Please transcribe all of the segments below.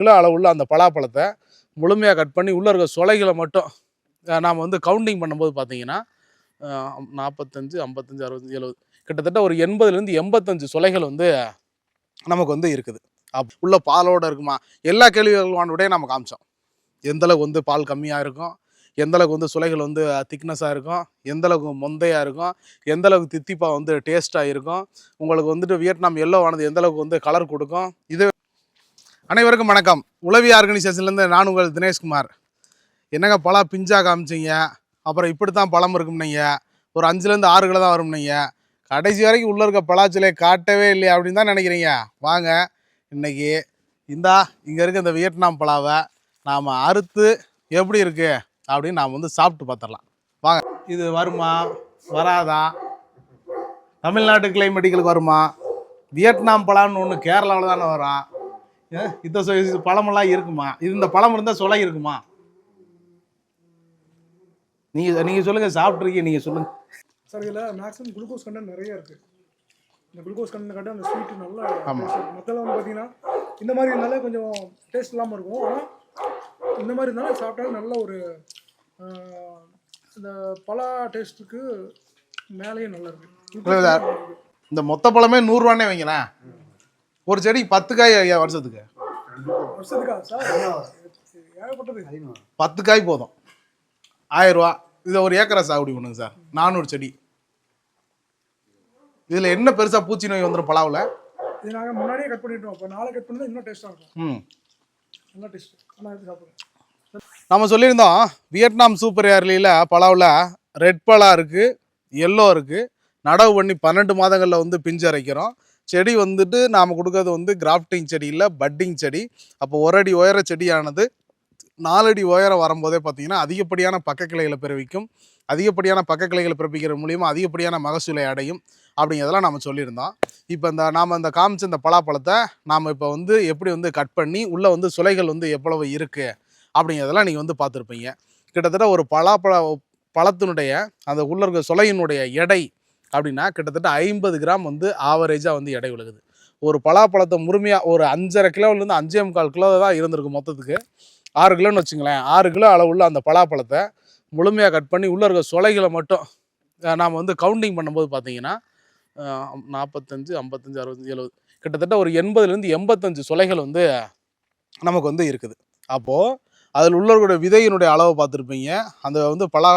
Kilo அளவுள்ள அந்த பலாப்பழத்தை முழுமையாக கட் பண்ணி உள்ளே இருக்க சொலைகளை மட்டும் நாம் வந்து கவுண்டிங் பண்ணும்போது பார்த்தீங்கன்னா நாற்பத்தஞ்சு ஐம்பத்தஞ்சு அறுபத்தஞ்சு எழுபது கிட்டத்தட்ட ஒரு எண்பதுலேருந்து எண்பத்தஞ்சு சொலைகள் வந்து நமக்கு வந்து இருக்குது. அப் உள்ள பாலோடு இருக்குமா? எல்லா கேள்விகளுடைய நம்ம காமிச்சோம். எந்தளவுக்கு வந்து பால் கம்மியாக இருக்கும்? எந்தளவுக்கு வந்து சுலைகள் வந்து திக்னஸாக இருக்கும்? எந்தளவுக்கு மொந்தையாக இருக்கும்? எந்தளவுக்கு தித்திப்பாக வந்து டேஸ்ட்டாக இருக்கும்? உங்களுக்கு வந்துட்டு வியட்நாம் எல்லோ ஆனது எந்த அளவுக்கு வந்து கலர் கொடுக்கும்? இது அனைவருக்கும் வணக்கம். உளவி ஆர்கனைசேஷன்லேருந்து நான் உங்கள் தினேஷ்குமார். என்னங்க பழம் பிஞ்சாக காமிச்சிங்க? அப்புறம் இப்படி தான் பழம் இருக்கும்னீங்க. ஒரு அஞ்சுலேருந்து ஆறு கிலோ தான் வரும்னீங்க. கடைசி வரைக்கும் உள்ளே இருக்க பலாச்சிலையை காட்டவே இல்லையா அப்படின்னு தான் நினைக்கிறீங்க. வாங்க இன்னைக்கு இந்தா இங்கே இருக்க இந்த வியட்நாம் பலாவை நாம் அறுத்து எப்படி இருக்குது அப்படின்னு நாம் வந்து சாப்பிட்டு பார்த்துடலாம். வாங்க இது வருமா? வராதா? தமிழ்நாட்டு கிளைமேட்டிகளுக்கு வருமா? வியட்நாம் பழான்னு ஒன்று கேரளாவில் தானே வரும். இந்த பழமெல்லாம் இருக்குமா? இது இந்த பழம் இருந்தால் சொலை இருக்குமா? நீங்கள் நீங்கள் சொல்லுங்கள் சாப்பிட்ருக்கீங்க நீங்கள் சொல்லுங்கள் சார் இதில் மேக்ஸிமம் குளுக்கோஸ் கண்டென்ட் நிறைய இருக்குது இந்த குளுக்கோஸ் கண்டென்ட் காட்ட அந்த ஸ்வீட் நல்லா ஆமா. taste இருக்கும். மக்கள் வந்து பார்த்தீங்கன்னா இந்த மாதிரி இருந்தாலே கொஞ்சம் டேஸ்ட் இல்லாமல் இருக்கும். ஆனால் இந்த மாதிரி இருந்தாலும் சாப்பிட்டாலும் நல்ல ஒரு இந்த பலா டேஸ்ட்டுக்கு மேலேயே நல்லா இல்ல, இல்ல. இருக்கு இந்த மொத்த பழமே நூறுரூவானே வைங்களேன். ஒரு செடிக்கு பத்து காய் ஐயா வருஷத்துக்கு. பத்து காய் போதும். ஆயிரம் ரூபா. இதை ஒரு ஏக்கரா சாகுபடி பண்ணுங்க சார். நானூறு செடி. இதில் என்ன பெருசாக பூச்சி நோய் வந்துடும் பலாவில்? இது நாங்கள் முன்னாடியே கட் பண்ணிட்டோம். இப்போ நாளை கட் பண்ணி இன்னும் டேஸ்ட்டாக இருக்கும். ம். நல்லா டேஸ்ட் ஆனால் எடுத்து சாப்பிடுங்க. நம்ம சொல்லியிருந்தோம் வியட்நாம் சூப்பர் ஏர்லியில் பலாவில் ரெட் பலா இருக்குது எல்லோ இருக்குது நடவு பண்ணி பன்னெண்டு மாதங்களில் வந்து பிஞ்சு அரைக்கிறோம். செடி வந்துட்டு நாம் கொடுக்கறது வந்து கிராஃப்டிங் செடி இல்லை பட்டிங் செடி. அப்போ ஒரு அடி உயர செடியானது நாலடி உயரம் வரும்போதே பார்த்தீங்கன்னா அதிகப்படியான பக்கக்கிளைகளை பிறவிக்கும். அதிகப்படியான பக்கக்கிளைகளை பிறப்பிக்கிற மூலியமாக அதிகப்படியான மகசூலை அடையும் அப்படிங்கிறதெல்லாம் நம்ம சொல்லியிருந்தோம். இப்போ இந்த நாம் இந்த காமிச்ச இந்த பலாப்பழத்தை நாம் இப்போ வந்து எப்படி வந்து கட் பண்ணி உள்ளே வந்து சுலைகள் வந்து எவ்வளவு இருக்குது அப்படிங்கிறதெல்லாம் நீங்கள் வந்து பார்த்துருப்பீங்க. கிட்டத்தட்ட ஒரு பலாப்பழ பழத்தினுடைய அந்த உள்ள இருக்க சுலையினுடைய எடை அப்படின்னா கிட்டத்தட்ட ஐம்பது கிராம் வந்து ஆவரேஜாக வந்து எடை விழுகுது. ஒரு பலாப்பழத்தை முழுமையாக ஒரு அஞ்சரை கிலோலேருந்து அஞ்சே முக்கால் கிலோ தான் இருந்திருக்கு மொத்தத்துக்கு. ஆறு கிலோன்னு வச்சுங்களேன். ஆறு கிலோ அளவுள்ள அந்த பலாப்பழத்தை முழுமையாக கட் பண்ணி உள்ளே இருக்க சுலைகளை மட்டும் நாம் வந்து கவுண்டிங் பண்ணும்போது பார்த்தீங்கன்னா நாற்பத்தஞ்சு ஐம்பத்தஞ்சு அறுபத்தஞ்சு எழுபது கிட்டத்தட்ட ஒரு எண்பதுலேருந்து எண்பத்தஞ்சு சுலைகள் வந்து நமக்கு வந்து இருக்குது. அப்போது அதில் உள்ளவர்களுடைய விதையினுடைய அளவை பார்த்துருப்பீங்க. அந்த வந்து பலா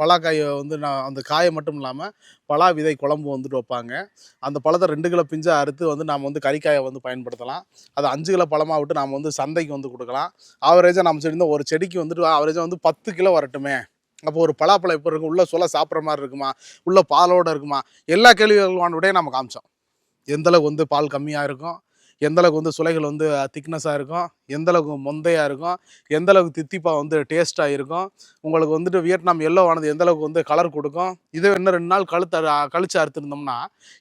பலாக்காயை வந்து நான் அந்த காயை மட்டும் இல்லாமல் பலா விதை குழம்பு வந்துட்டு வைப்பாங்க. அந்த பழத்தை ரெண்டு கிலோ பிஞ்சாக அறுத்து வந்து நாம் வந்து கறிக்காயை வந்து பயன்படுத்தலாம். அதை அஞ்சு கிலோ பழமாக விட்டு நாம் வந்து சந்தைக்கு வந்து கொடுக்கலாம். ஆவரேஜாக நம்ம சொல்லியிருந்தோம் ஒரு செடிக்கு வந்துட்டு ஆவரேஜாக வந்து பத்து கிலோ வரட்டுமே. அப்போ ஒரு பலாப்பழம் இப்போ இருக்கும்? உள்ள சொல்ல சாப்பிட்ற மாதிரி இருக்குமா? உள்ள பாலோட இருக்குமா? எல்லா கேள்விகளுடைய நம்ம காமிச்சோம். எந்தளவுக்கு வந்து பால் கம்மியாக இருக்கும்? எந்த அளவுக்கு வந்து சுளைகள் வந்து திக்னஸாக இருக்கும்? எந்தளவுக்கு முந்தையாக மொந்தையாக இருக்கும் எந்தளவுக்கு தித்திப்பாக வந்து டேஸ்ட்டாக இருக்கும் உங்களுக்கு வந்துட்டு வியட்நாம் எல்லோ ஆனது எந்தளவுக்கு வந்து கலர் கொடுக்கும் இதை இன்னும் ரெண்டு நாள் கழுத்து கழிச்சு அறுத்துருந்தோம்னா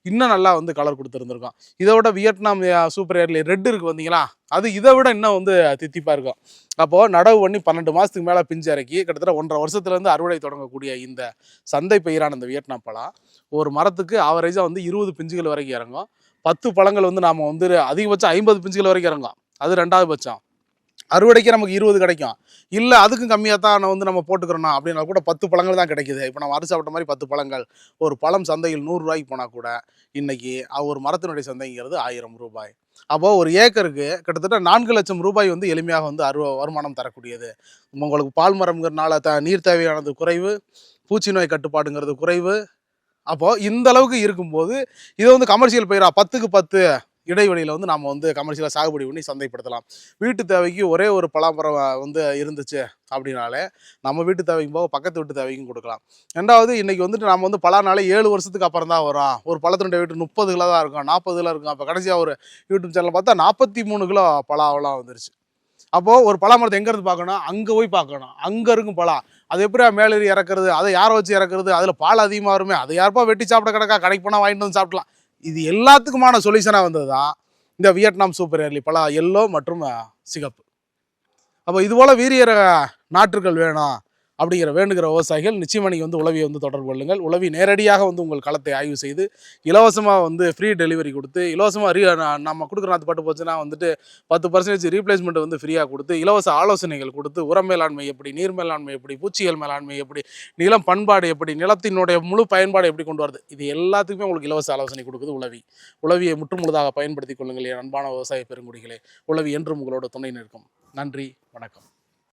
இன்னும் நல்லா வந்து கலர் கொடுத்துருந்துருக்கும். இதை விட வியட்நாம் சூப்பர் ஏர்லி ரெட் இருக்குது வந்தீங்களா அது இதை விட இன்னும் வந்து தித்திப்பாக இருக்கும். அப்போது நடவு பண்ணி பன்னெண்டு மாதத்துக்கு மேலே பிஞ்சு இறக்கி கிட்டத்தட்ட ஒன்றரை வருஷத்துலேருந்து அறுவடை தொடங்கக்கூடிய இந்த சந்தை பயிரான இந்த வியட்நாம் பழம் ஒரு மரத்துக்கு ஆவரேஜாக வந்து இருபது பிஞ்சுகள் வரைக்கும் இறங்கும். பத்து பழங்கள் வந்து நாம் வந்து அதிகபட்சம் ஐம்பது பிஞ்சுகள் வரைக்கும் இறங்கும். அது ரெண்டாவது பட்சம். அறுவடைக்கு நமக்கு இருபது கிடைக்கும். இல்லை அதுக்கும் கம்மியாக தான் நான் வந்து நம்ம போட்டுக்கிறோம் அப்படின்னா கூட பத்து பழங்கள் தான் கிடைக்குது. இப்போ நம்ம அரிசி சாப்பிட்ட மாதிரி பத்து பழங்கள். ஒரு பழம் சந்தையில் நூறுரூவாய்க்கு போனால் கூட இன்றைக்கி ஒரு மரத்தினுடைய சந்தைங்கிறது ஆயிரம் ரூபாய். அப்போது ஒரு ஏக்கருக்கு கிட்டத்தட்ட நான்கு லட்சம் ரூபாய் வந்து எளிமையாக வந்து அரு வருமானம் தரக்கூடியது. உங்களுக்கு பால் மரம்ங்கிறனால த நீர் தேவையானது குறைவு பூச்சி நோய் கட்டுப்பாடுங்கிறது குறைவு. அப்போது இந்த அளவுக்கு இருக்கும்போது இதை வந்து கமர்ஷியல் பயிராக பத்துக்கு பத்து. இடைவெளியில் வந்து நம்ம வந்து கமர்ஷியலாக சாகுபடி பண்ணி சந்தைப்படுத்தலாம். வீட்டு தேவைக்கு ஒரே ஒரு பலாமரம் வந்து இருந்துச்சு அப்படின்னாலே நம்ம வீட்டு தேவைக்கும் போக பக்கத்து வீட்டு தேவைக்கும் கொடுக்கலாம். ரெண்டாவது இன்றைக்கி வந்துட்டு நம்ம வந்து பலானாலே ஏழு வருஷத்துக்கு அப்புறம் தான் வரும். ஒரு பழத்தினுடைய வீட்டு முப்பது கிலோ தான் இருக்கும். நாற்பது கிலோ இருக்கும். அப்போ கடைசியாக ஒரு யூடியூப் சேனல் பார்த்தா நாற்பத்தி மூணு கிலோ பலாவெல்லாம் வந்துருச்சு. அப்போது ஒரு பலாமரத்தை எங்கேருந்து பார்க்கணும்? அங்கே போய் பார்க்கணும். அங்கே இருக்கும் பலா. அது எப்படியா மேலேறி இறக்குறது? அதை யாரை வச்சு இறக்குறது? அதில் பால் அதிகமாக வருமே. அது யாருப்பா வெட்டி சாப்பிட கிடக்கா? கடைக்கு போனால் வாங்கிட்டு வந்து சாப்பிடலாம். இது எல்லாத்துக்குமான சொல்யூஷனாக வந்தது தான் இந்த வியட்நாம் சூப்பர் ஏர்லி பல எல்லோ மற்றும் சிகப்பு. அப்போ இதுபோல் வீரியர நாற்றுகள் வேணும். அப்படிங்கிற வேண்டுகிற விவசாயிகள் நிச்சயமாக நீங்கள் வந்து உளவியை வந்து தொடர்பு கொள்ளுங்கள். உளவி நேரடியாக வந்து உங்கள் களத்தை ஆய்வு செய்து இலவசமாக வந்து ஃப்ரீ டெலிவரி கொடுத்து இலவசமாக ரீ நம்ம கொடுக்குற நாற்று பட்டு போச்சுன்னா வந்துட்டு பத்து பர்சன்டேஜ் ரீப்ளேஸ்மெண்ட் வந்து ஃப்ரீயாக கொடுத்து இலவச ஆலோசனைகள் கொடுத்து உரம் மேலாண்மை எப்படி நீர் மேலாண்மை எப்படி பூச்சிகள் மேலாண்மை எப்படி நிலம் பண்பாடு எப்படி நிலத்தினுடைய முழு பயன்பாடு எப்படி கொண்டு வருது இது எல்லாத்துக்குமே உங்களுக்கு இலவச ஆலோசனை கொடுக்குது உளவி. உளவியை முற்றுமுழுதாக பயன்படுத்திக் கொள்ளுங்கள் என் அன்பான விவசாய பெருங்குடிகளே. உளவி என்றும் உங்களோட துணை நிற்கும். நன்றி வணக்கம்.